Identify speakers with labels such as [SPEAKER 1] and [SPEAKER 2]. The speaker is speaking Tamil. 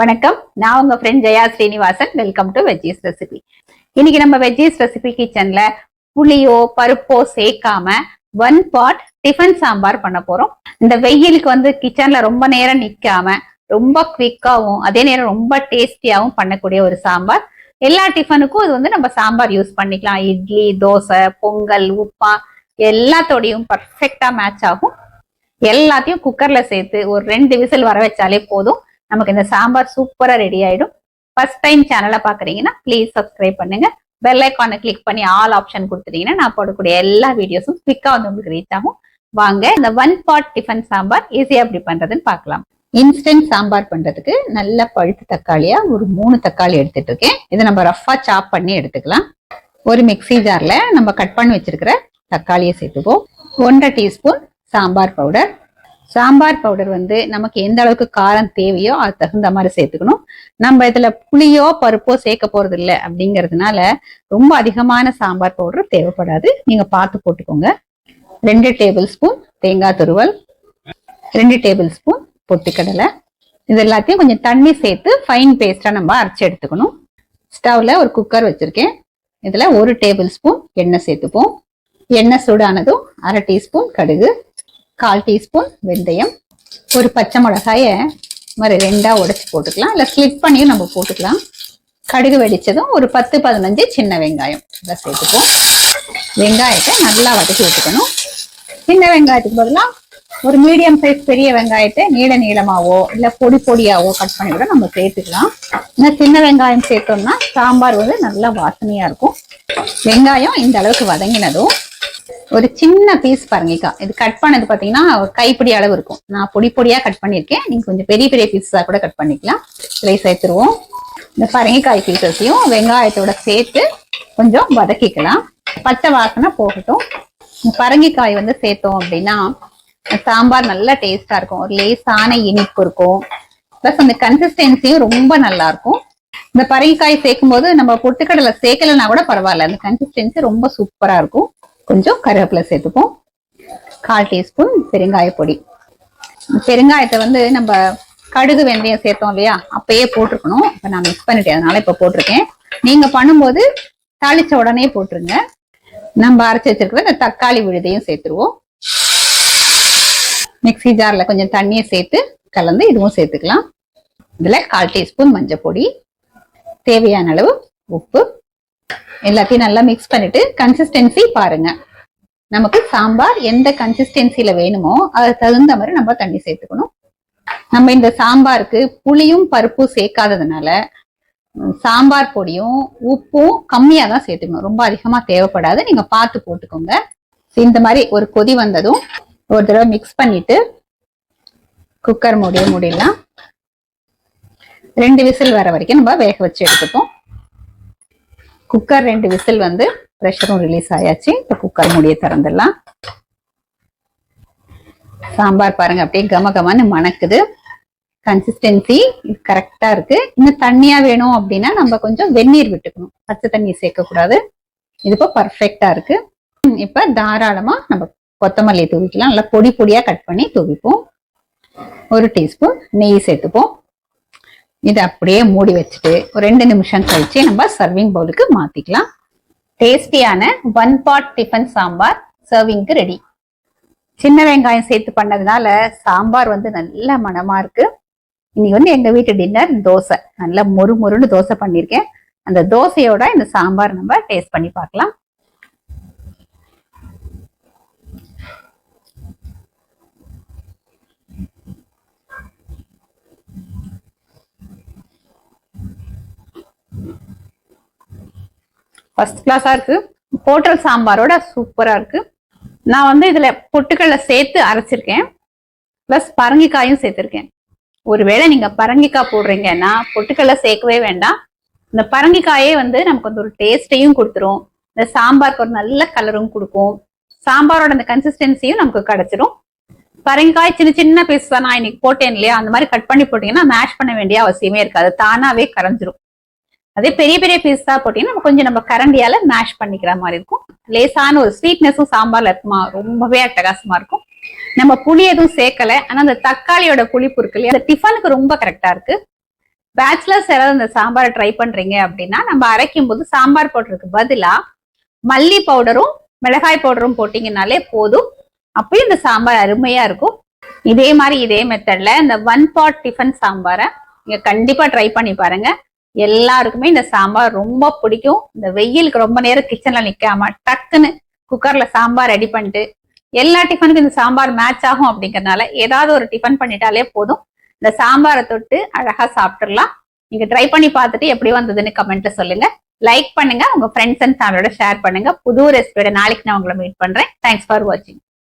[SPEAKER 1] வணக்கம். நான் உங்க friend Jaya Srinivasan. Welcome to veggies recipe இன்னைக்கு நம்ம வெஜ்ஜீஸ் ரெசிபி கிச்சன்ல புளியோ பருப்போ சேர்க்காம ஒன் பாட் டிஃபன் சாம்பார் பண்ண போறோம். இந்த வெயிலுக்கு வந்து கிச்சன்ல ரொம்ப நேரம் நிக்காம ரொம்ப குவிக்காவும் அதே நேரம் ரொம்ப டேஸ்டியாவும் பண்ணக்கூடிய ஒரு சாம்பார். எல்லா டிஃபனுக்கும் இது வந்து நம்ம சாம்பார் யூஸ் பண்ணிக்கலாம். இட்லி தோசை பொங்கல் உப்பா எல்லாத்தோடையும் பர்ஃபெக்டா மேட்ச் ஆகும். எல்லாத்தையும் குக்கர்ல சேர்த்து ஒரு ரெண்டு விசில் வர வச்சாலே போதும். நமக்கு இந்த சாம்பார் சூப்பரா ரெடி ஆயிடும். ஃபர்ஸ்ட் டைம் சேனலை பாக்குறீங்கன்னா ப்ளீஸ் சப்ஸ்கிரைப் பண்ணுங்க. பெல் ஐக்கானை கிளிக் பண்ணி ஆல் ஆப்ஷன் கொடுத்துட்டீங்கன்னா நான் போடக்கூடிய எல்லா வீடியோஸும் குவிக்கா வந்து உங்களுக்கு ரீச் ஆகும். வாங்க இந்த ஒன் பாட் டிஃபன் சாம்பார் ஈஸியா எப்படி பண்றதுன்னு பார்க்கலாம். இன்ஸ்டன்ட் சாம்பார் பண்றதுக்கு நல்ல பழுத்து தக்காளியா ஒரு மூணு தக்காளி எடுத்துட்டு இருக்கேன். இதை நம்ம ரஃபா சாப் பண்ணி எடுத்துக்கலாம். ஒரு மிக்ஸி ஜார்ல நம்ம கட் பண்ணி வச்சிருக்கிற தக்காளியை சேர்த்துப்போம் ஒன்றரை teaspoon sambar powder sambar powder வந்து நமக்கு எந்த அளவுக்கு காரம் தேவையோ அது தகுந்த மாதிரி சேர்த்துக்கணும். நம்ம இதுல புளியோ பருப்போ சேர்க்க போறது இல்லை அப்படிங்கிறதுனால ரொம்ப அதிகமான சாம்பார் பவுடர் தேவைப்படாது. நீங்க பார்த்து போட்டுக்கோங்க. ரெண்டு டேபிள் ஸ்பூன் தேங்காய் துருவல் ரெண்டு டேபிள் ஸ்பூன் பொட்டுக்கடலை. இது எல்லாத்தையும் கொஞ்சம் தண்ணி சேர்த்து ஃபைன் பேஸ்டா நம்ம அரைச்சி எடுத்துக்கணும். ஸ்டவ்ல ஒரு குக்கர் வச்சிருக்கேன். இதுல ஒரு டேபிள் ஸ்பூன் எண்ணெய் சேர்த்துப்போம். எண்ணெய் சூடானதும் அரை டீஸ்பூன் கடுகு. கால் டீஸ்பூன் வெந்தயம் ஒரு பச்சை மிளகாய மாதிரி ரெண்டா உடைச்சு போட்டுக்கலாம். இல்லை ஸ்லிட் பண்ணியும் நம்ம போட்டுக்கலாம். கடுகு வெடிச்சதும் ஒரு பத்து பதினஞ்சு சின்ன வெங்காயம். இதை சேர்த்துப்போம். வெங்காயத்தை நல்லா வதக்கி விட்டுக்கணும். சின்ன வெங்காயத்துக்கு பதிலாக ஒரு மீடியம் சைஸ் பெரிய வெங்காயத்தை நீள நீளமாவோ இல்லை பொடி பொடியாவோ கட் பண்ணி கூட நம்ம சேர்த்துக்கலாம். இந்த சின்ன வெங்காயம் சேர்த்தோம்னா சாம்பார் வந்து நல்லா வாசனையாக இருக்கும். வெங்காயம் இந்த அளவுக்கு வதங்கினதும் ஒரு சின்ன பீஸ் பரங்கிக்காய் இது கட் பண்ணது பாத்தீங்கன்னா ஒரு கைப்பிடி அளவு இருக்கும். நான் பொடி பொடியா கட் பண்ணியிருக்கேன். நீங்க கொஞ்சம் பெரிய பெரிய பீஸா கூட கட் பண்ணிக்கலாம். இதில் சேர்த்துருவோம் இந்த பரங்கிக்காய் பீசஸையும் வெங்காயத்தோட சேர்த்து கொஞ்சம் வதக்கிக்கலாம். பச்சை வாசனை போகட்டும். பரங்கிக்காய் வந்து சேர்த்தோம் அப்படின்னா சாம்பார் நல்லா டேஸ்டா இருக்கும். ஒரு லேசான இனிப்பு இருக்கும். ப்ளஸ் அந்த கன்சிஸ்டன்சியும் ரொம்ப நல்லா இருக்கும். இந்த பரங்கிக்காய் சேர்க்கும் போது நம்ம பொட்டுக்கடலை சேர்க்கலைன்னா கூட பரவாயில்ல. அந்த கன்சிஸ்டன்சி ரொம்ப சூப்பரா இருக்கும். கொஞ்சம் கருவேப்பிலை சேர்த்துப்போம். கால் டீஸ்பூன் பெருங்காய பொடி. பெருங்காயத்தை வந்து நம்ம கடுகு வெந்தயம் சேர்த்தோம் இல்லையா? அப்பயே போட்டிருக்கணும். இப்போ நான் மிக்ஸ் பண்ணிட்டேன். அதனால இப்போ போட்டிருக்கேன். நீங்க பண்ணும்போது தாளிச்ச உடனே போட்டுருங்க. நம்ம அரைச்சி வச்சிருக்கிற இந்த தக்காளி விழுதையும் சேர்த்துருவோம். மிக்ஸி ஜார்ல கொஞ்சம் தண்ணியை சேர்த்து கலந்து இதுவும் சேர்த்துக்கலாம். இதுல கால் டீஸ்பூன் மஞ்சள் பொடி தேவையான அளவு உப்பு. எல்லாத்தையும் நல்லா மிக்ஸ் பண்ணிட்டு கன்சிஸ்டன்சி பாருங்க. நமக்கு சாம்பார் எந்த கன்சிஸ்டன்சில வேணுமோ அது தகுந்த மாதிரி நம்ம தண்ணி சேர்த்துக்கணும். நம்ம இந்த சாம்பாருக்கு புளியும் பருப்பும் சேர்க்காததுனால சாம்பார் பொடியும் உப்பும் கம்மியாக தான் சேர்த்துக்கணும். ரொம்ப அதிகமாக தேவைப்படாது. நீங்க பார்த்து போட்டுக்கோங்க. இந்த மாதிரி ஒரு கொதி வந்ததும் ஒரு தடவை மிக்ஸ் பண்ணிட்டு குக்கர் மூடிய மூடிடலாம். ரெண்டு விசில் வர வரைக்கும் நம்ம வேக வச்சு எடுத்துப்போம். குக்கர் ரெண்டு விசில் வந்து ப்ரெஷரும் ரிலீஸ் ஆயாச்சு. இப்போ குக்கர் மூடிய திறந்துடலாம். சாம்பார் பாருங்க அப்படியே கம கமன்னு மணக்குது. கன்சிஸ்டன்சி கரெக்டா இருக்கு. இன்னும் தண்ணியா வேணும் அப்படின்னா நம்ம கொஞ்சம் வெந்நீர் விட்டுக்கணும். பச்சை தண்ணி சேர்க்கக்கூடாது. இது இப்போ பர்ஃபெக்டா இருக்கு. இப்போ இப்ப தாராளமா நம்ம கொத்தமல்லியை தூவிக்கலாம். நல்லா பொடி பொடியா கட் பண்ணி தூவிப்போம். ஒரு டீஸ்பூன் நெய் சேர்த்துப்போம். இதை அப்படியே மூடி வச்சுட்டு ஒரு ரெண்டு நிமிஷம் கழிச்சு நம்ம சர்விங் பவுலுக்கு மாத்திக்கலாம். டேஸ்டியான ஒன் பாட் டிஃபன் சாம்பார் சர்விங்க்கு ரெடி சின்ன வெங்காயம் சேர்த்து பண்ணதுனால சாம்பார் வந்து நல்ல மனமா இருக்கு. இன்னைக்கு வந்து எங்க வீட்டு டின்னர் தோசை. நல்லா மொறு மொறுன்னு தோசை பண்ணியிருக்கேன் அந்த தோசையோட இந்த சாம்பார் நம்ம டேஸ்ட் பண்ணி பார்க்கலாம். ஃபர்ஸ்ட் கிளாஸா இருக்கு. ஹோட்டல் சாம்பாரோட சூப்பரா இருக்கு. நான் வந்து இதுல பொட்டுக்கடலை சேர்த்து அரைச்சிருக்கேன். ப்ளஸ் பரங்கிக்காயும் சேர்த்துருக்கேன். ஒருவேளை நீங்க பரங்கிக்காய் போடுறீங்கன்னா பொட்டுக்கடலை சேர்க்கவே வேண்டாம். இந்த பரங்கிக்காயே வந்து நமக்கு வந்து ஒரு டேஸ்டையும் கொடுத்துரும். இந்த சாம்பாருக்கு ஒரு நல்ல கலரும் கொடுக்கும். சாம்பாரோட அந்த கன்சிஸ்டன்சியும் நமக்கு கிடைச்சிரும். பரங்கிக்காய் சின்ன சின்ன பீஸ் தான் நான் இன்னைக்கு போட்டேன் இல்லையா? அந்த மாதிரி கட் பண்ணி போட்டீங்கன்னா மேஷ் பண்ண வேண்டிய அவசியமே இருக்காது. தானாவே கரைஞ்சிரும். அதே பெரிய பெரிய பீஸா போட்டீங்கன்னா நம்ம கொஞ்சம் நம்ம கரண்டியால மேஷ் பண்ணிக்கிற மாதிரி இருக்கும். லேசான ஒரு ஸ்வீட்னஸும் சாம்பார்ல இருக்குமா ரொம்பவே அட்டகாசமா இருக்கும். நம்ம புளி எதுவும் சேர்க்கல. ஆனா அந்த தக்காளியோட புளிப்பு இருக்கு இல்லையா? அந்த டிஃபனுக்கு ரொம்ப கரெக்டா இருக்கு. பேச்சுலர்ஸ் யாராவது இந்த சாம்பாரை ட்ரை பண்றீங்க அப்படின்னா நம்ம அரைக்கும் போது சாம்பார் பவுடருக்கு பதிலா மல்லி பவுடரும் மிளகாய் பவுடரும் போட்டீங்கனாலே போதும். அப்பயும் இந்த சாம்பார் அருமையா இருக்கும். இதே மாதிரி இதே மெத்தட்ல இந்த ஒன் பாட் டிஃபன் சாம்பாரை நீங்க கண்டிப்பா ட்ரை பண்ணி பாருங்க. எல்லாருக்குமே இந்த சாம்பார் ரொம்ப பிடிக்கும். இந்த வெயிலுக்கு ரொம்ப நேரம் கிச்சன்ல நிக்காம டக்குன்னு குக்கர்ல சாம்பார் ரெடி பண்ணிட்டு எல்லா டிஃபனுக்கும் இந்த சாம்பார் மேட்ச் ஆகும் அப்படிங்கறதுனால ஏதாவது ஒரு டிஃபன் பண்ணிட்டாலே போதும். இந்த சாம்பாரை தொட்டு அழகா சாப்பிட்டுடலாம். நீங்க ட்ரை பண்ணி பார்த்துட்டு எப்படி வந்ததுன்னு கமெண்ட்ல சொல்லுங்க. லைக் பண்ணுங்க உங்க ஃப்ரெண்ட்ஸ் அண்ட் ஃபேமிலியோட ஷேர் பண்ணுங்க. புது ரெசிபியோட நாளைக்கு நான் உங்களை மீட் பண்றேன். தேங்க்ஸ் ஃபார் வாட்சிங்